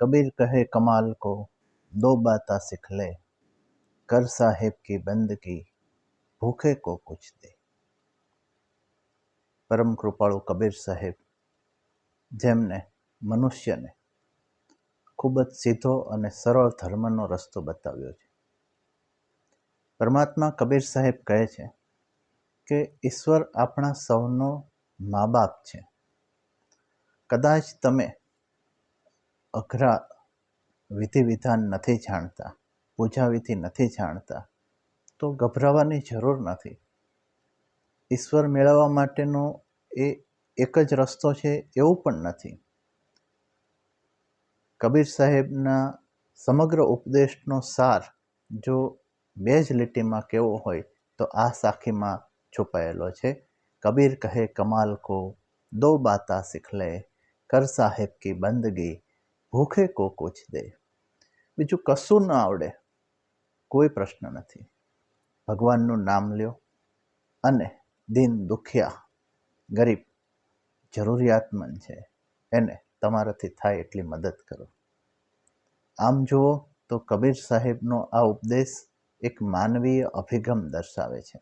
कबीर कहे कमाल को दो बाता सीख ले कर साहेब की बंदगी ભૂખે કો કુછ દે પરમ કૃપાળુ કબીર સાહેબ જેમને મનુષ્યને ખૂબ જ સીધો અને સરળ ધર્મનો રસ્તો બતાવ્યો છે પરમાત્મા કબીર સાહેબ કહે છે કે ઈશ્વર આપણા સૌનો મા બાપ છે કદાચ તમે અઘરા વિધિ વિધાન નથી જાણતા પૂજા વિધિ નથી જાણતા, તો ગભરાવાની જરૂર નથી. ઈશ્વર મેળવવા માટેનો એ એક જ રસ્તો છે એવું પણ નથી. કબીર સાહેબના સમગ્ર ઉપદેશનો સાર જો બે જ લીટીમાં કેવો હોય, તો આ સાખીમાં છુપાયેલો છે. કબીર કહે, કમાલ કો, દો બાતા સિખલે કર સાહેબ કી બંદગી ભૂખે કો કુછ દે. બીજું કશું ન આવડે. કોઈ પ્રશ્ન નથી. ભગવાનનું નામ લ્યો અને દિન દુખિયા, ગરીબ, જરૂરિયાતમંદ છે. એને તમારાથી થાય એટલી મદદ કરો. આમ જુઓ તો કબીર સાહેબનો આ ઉપદેશ એક માનવીય અભિગમ દર્શાવે છે.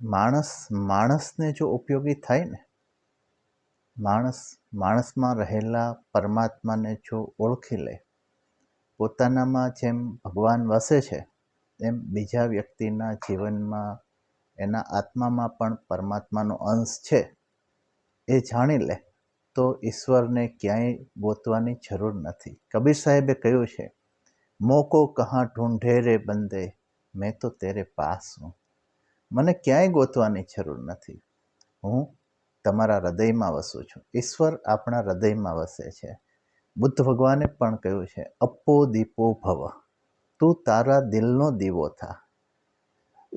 માણસ માણસને જો ઉપયોગી થાય ને માણસ, માણસમાં રહેલા પરમાત્માને જો ઓળખી લે, પોતાનામાં જેમ ભગવાન વસે છે, એમ બીજા વ્યક્તિના જીવનમાં એના આત્મામાં પણ પરમાત્માનો અંશ છે, એ જાણી લે, તો ઈશ્વરને ક્યાંય ગોતવાની જરૂર નથી. કબીર સાહેબે કહ્યું છે, મોકો કહા ઢૂંઢે રે બંદે, મેં તો તેરે પાસ. હું મને ક્યાંય ગોતવાની જરૂર નથી. હું તમારા હૃદયમાં વસું છું. ઈશ્વર આપણા હૃદયમાં વસે છે. બુદ્ધ ભગવાને પણ કહ્યું છે, અપ્પો દીપો ભવ. તું તારા દિલનો દીવો થા.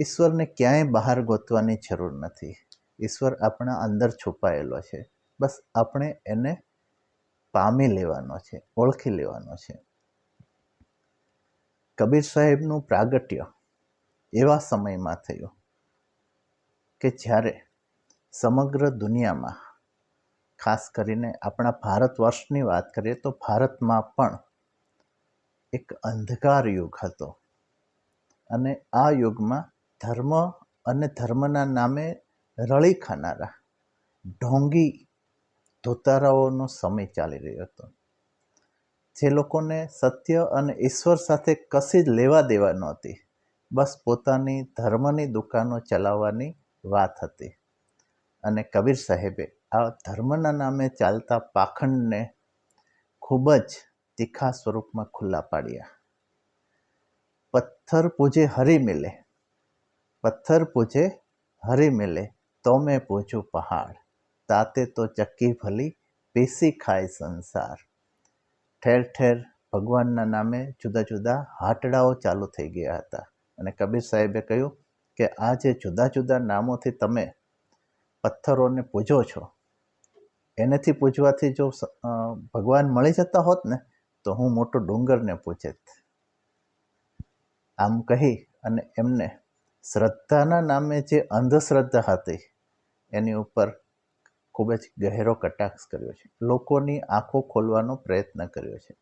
ઈશ્વરને ક્યાંય બહાર ગોતવાની જરૂર નથી. ઈશ્વર આપણા અંદર છુપાયેલો છે. બસ આપણે એને પામી લેવાનો છે, ઓળખી લેવાનો છે. કબીર સાહેબનું પ્રાગટ્ય એવા સમયમાં થયું કે જ્યારે સમગ્ર દુનિયામાં, ખાસ કરીને આપણા ભારત વર્ષની વાત કરીએ તો ભારતમાં પણ એક અંધકાર યુગ હતો. અને આ યુગમાં ધર્મ અને ધર્મના નામે રળી ખાનારા ઢોંગી ધોતારાઓનો સમય ચાલી રહ્યો હતો. જે લોકોને સત્ય અને ઈશ્વર સાથે કશી જ લેવા દેવા નહોતી, બસ પોતાની ધર્મની દુકાનો ચલાવવાની વાત હતી. અને કબીર સાહેબે આ ધર્મના નામે ચાલતા પાખંડને ખૂબ જ તીખા સ્વરૂપમાં ખુલ્લા પાડ્યા. પથ્થર પૂજે હરી મિલે, પથ્થર પૂજે હરી મિલે તો મેં પૂછું પહાડ, તાતે તો ચક્કી ભલી પીસી ખાય સંસાર. ઠેર ઠેર ભગવાનના નામે જુદા જુદા હાટડાઓ ચાલુ થઈ ગયા હતા. અને કબીર સાહેબે કહ્યું કે આ જે જુદા જુદા નામોથી તમે પથ્થરોને પૂજો છો? એનેથી પૂજવાથી જો ભગવાન મળી જતા હોત ને, તો હું મોટો ડુંગરને પૂજેત. આમ કહી અને એમને શ્રદ્ધાના નામે જે અંધશ્રદ્ધા હતી, એની ઉપર ખૂબ જ ગહેરો કટાક્ષ કર્યો છે. લોકોની આંખો ખોલવાનો પ્રયત્ન કર્યો છે.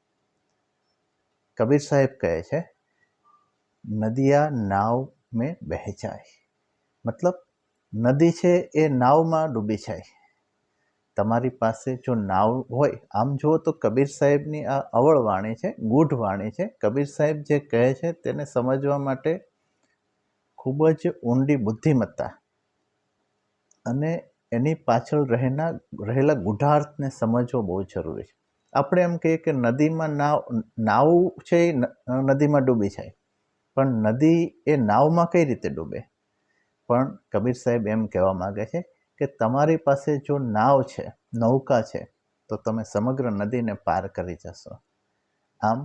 કબીર સાહેબ કહે છે, નદિયા નાવ મેં બહેચાય મતલબ નદી છે એ નાવમાં ડૂબી જાય. તમારી પાસે જો નાવ હોય, આમ જુઓ તો કબીર સાહેબની આ અવળ વાણી છે, ગૂઢ વાણી છે. કબીર સાહેબ જે કહે છે તેને સમજવા માટે ખૂબ જ ઊંડી બુદ્ધિમત્તા અને એની પાછળ રહેના, રહેલા ગુઢાર્થને સમજવો બહુ જરૂરી છે. આપણે એમ કહીએ કે નદીમાં નાવ નાવ છે એ નદીમાં ડૂબી જાય. પણ નદી એ નાવમાં કઈ રીતે ડૂબે? પણ કબીર સાહેબ એમ કહેવા માગે છે કે તમારી પાસે જો નાવ છે, નૌકા છે, તો તમે સમગ્ર નદીને પાર કરી જશો. આમ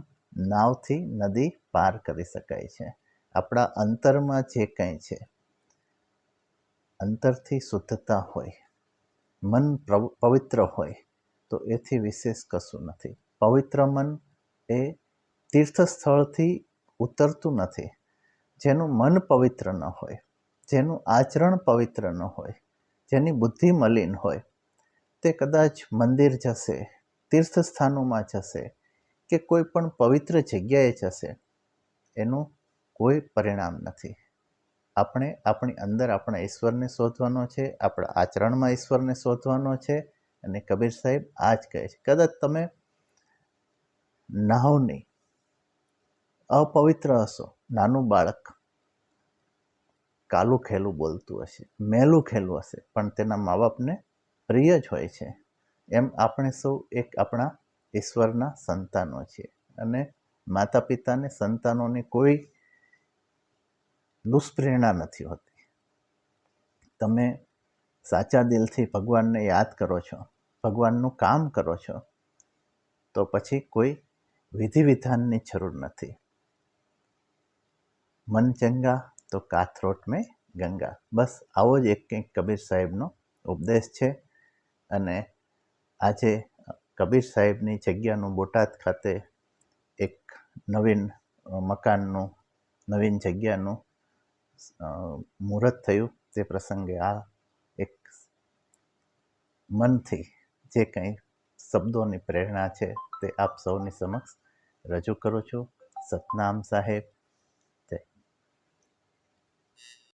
નાવથી નદી પાર કરી શકાય છે. આપણા અંતરમાં જે કંઈ છે, અંતરથી શુદ્ધતા હોય, મન પવિત્ર હોય, તો એથી વિશેષ કશું નથી. પવિત્ર મન એ તીર્થ સ્થળથી ઉતરતું નથી, જેનું મન પવિત્ર ન હોય. જેનું આચરણ પવિત્ર ન હોય, જેની બુદ્ધિ મલિન હોય, તે કદાચ મંદિર જશે તીર્થ સ્થાનોમાં જશે કે કોઈ પણ પવિત્ર જગ્યાએ જશે, એનું કોઈ પરિણામ નથી. આપણે આપણી અંદર આપણા ઈશ્વરને શોધવાનો છે, આપણા આચરણમાં ઈશ્વરને શોધવાનો છે અને કબીર સાહેબ આ જ કહે છે. કદાચ તમે નહાવ નહીં અપવિત્ર હશો, નાનું બાળક કાલું ખેલું બોલતું હશે, મેલું ખેલું હશે, પણ તેના મા બાપને પ્રિય જ હોય છે. એમ આપણે સૌ એક આપણા ઈશ્વરના સંતાનો છીએ. અને માતા પિતાને સંતાનોની કોઈ દુષ્પ્રેરણા નથી હોતી. તમે સાચા દિલથી ભગવાનને યાદ કરો છો, ભગવાનનું કામ કરો છો, તો પછી કોઈ વિધિ વિધાનની જરૂર નથી. મન ચંગા તો કાથરોટ મેં ગંગા. બસ આવો જ એક કંઈક કબીર સાહેબનો ઉપદેશ છે. અને આજે કબીર સાહેબની જગ્યાનું બોટાદ ખાતે એક નવીન મકાનનું, નવીન જગ્યાનું મુહૂર્ત થયું. તે પ્રસંગે આ એક મનથી જે કંઈ શબ્દોની પ્રેરણા છે તે આપ સૌની સમક્ષ રજૂ કરું છું. સતનામ સાહેબ.